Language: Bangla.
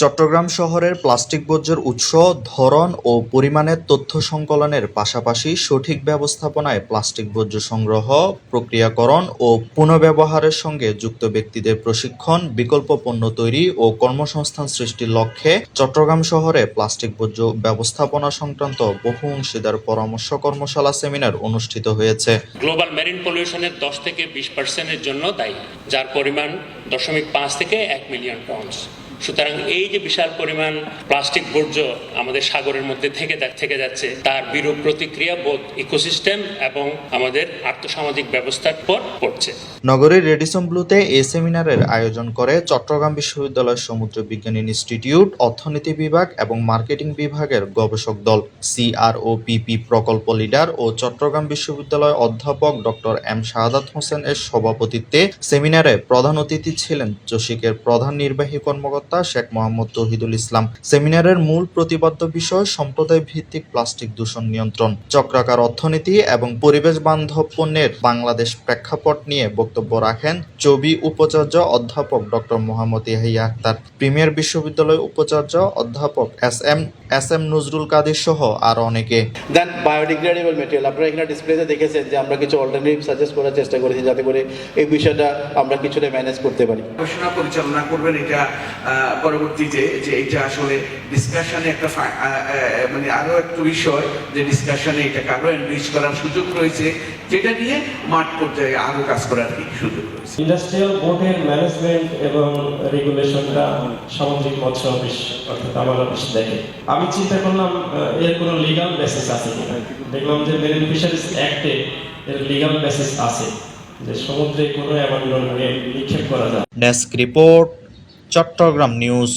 চট্টগ্রাম শহরের প্লাস্টিক বর্জ্যের উৎস, ধরন ও পরিমাণের তথ্য সংকলনের পাশাপাশি সঠিক ব্যবস্থাপনায় প্লাস্টিক বর্জ্য সংগ্রহ, প্রক্রিয়াকরণ ও পুনঃব্যবহারের সঙ্গে যুক্ত ব্যক্তিদের প্রশিক্ষণ, বিকল্প পণ্য তৈরি ও কর্মসংস্থান সৃষ্টির লক্ষ্যে চট্টগ্রাম শহরে প্লাস্টিক বর্জ্য ব্যবস্থাপনা সংক্রান্ত বহু অংশীদার পরামর্শ কর্মশালা সেমিনার অনুষ্ঠিত হয়েছে। গ্লোবাল মেরিন পলিউশনের দশ থেকে বিশ পার্সেন্টের জন্য দায়ী, যার পরিমাণ দশমিক পাঁচ থেকে এক মিলিয়ন টনস। সুতরাং এই যে বিশাল পরিমাণ প্লাস্টিক বর্জ্য আমাদের সাগরের মধ্যে থেকে থেকে যাচ্ছে, তার বিরূপ প্রতিক্রিয়া বোধ ইকোসিস্টেম এবং আমাদের আর্থসামাজিক ব্যবস্থার পর পড়ছে। নগরীর রেডিসন ব্লুতে এ সেমিনারের আয়োজন করে চট্টগ্রাম বিশ্ববিদ্যালয়ের সমুদ্র বিজ্ঞান ইনস্টিটিউট, অর্থনীতি বিভাগ এবং মার্কেটিং বিভাগের গবেষক দল সিআরওপিপি প্রকল্প লিডার ও চট্টগ্রাম বিশ্ববিদ্যালয় অধ্যাপক ডক্টর এম শাহাদাত হোসেন এর সভাপতিত্বে সেমিনারে প্রধান অতিথি ছিলেন চসিকের প্রধান নির্বাহী কর্মকর্তা শেখ মোহাম্মদ তহিদুল ইসলাম। সেমিনারের মূল প্রতিপাদ্য বিষয় সম্প্রদায় ভিত্তিক প্লাস্টিক দূষণ নিয়ন্ত্রণ। চক্রাকার অর্থনীতি এবং পরিবেশ বান্ধব পণ্যের বাংলাদেশ প্রেক্ষাপট নিয়ে বক্তব্য রাখেন চবি উপাচার্য অধ্যাপক ডক্টর মোহাম্মদ ইয়াহিয়া আক্তার প্রিমিয়ার বিশ্ববিদ্যালয় উপাচার্য অধ্যাপক S M S M Nazrul Kader সহ আরও অনেকে। দেন বায়োডিগ্রেডেবল মেটেরিয়াল আপনারা এখানে ডিসপ্লেতে দেখেছেন যে আমরা কিছু অল্টারনেটিভ সাজেস্ট করার চেষ্টা করেছি যাতে করে এই বিষয়টা আমরা কিছুটা ম্যানেজ করতে পারি। গবেষণা পরিচালনা করবেন এটা পরবর্তীতে যে এটা আসলে ডিসকাশনে একটা মানে আরও একটু বিষয় যে ডিসকাশনে এটাকে আরও এনরিচ করার সুযোগ রয়েছে যেটা নিয়ে মাঠ পর্যায়ে আরও কাজ করার কি সুযোগ রয়েছে? ইন্ডাস্ট্রিয়াল বোর্ডের ম্যানেজমেন্ট এবং রেগুলেশনটা সামুদ্রিক মৎস্য অফিস অর্থাৎ আমার অফিস দেখে। আমি চিন্তা করলাম এর কোনো লিগাল বেসিস আছে কিনা? দেখলাম যে মেরিন ফিশারিজ অ্যাক্টে এর লিগাল বেসিস আছে যে সমুদ্রে কোনো অ্যাবান্ডন নিক্ষেপ করা যায়। Desk report Chittagong news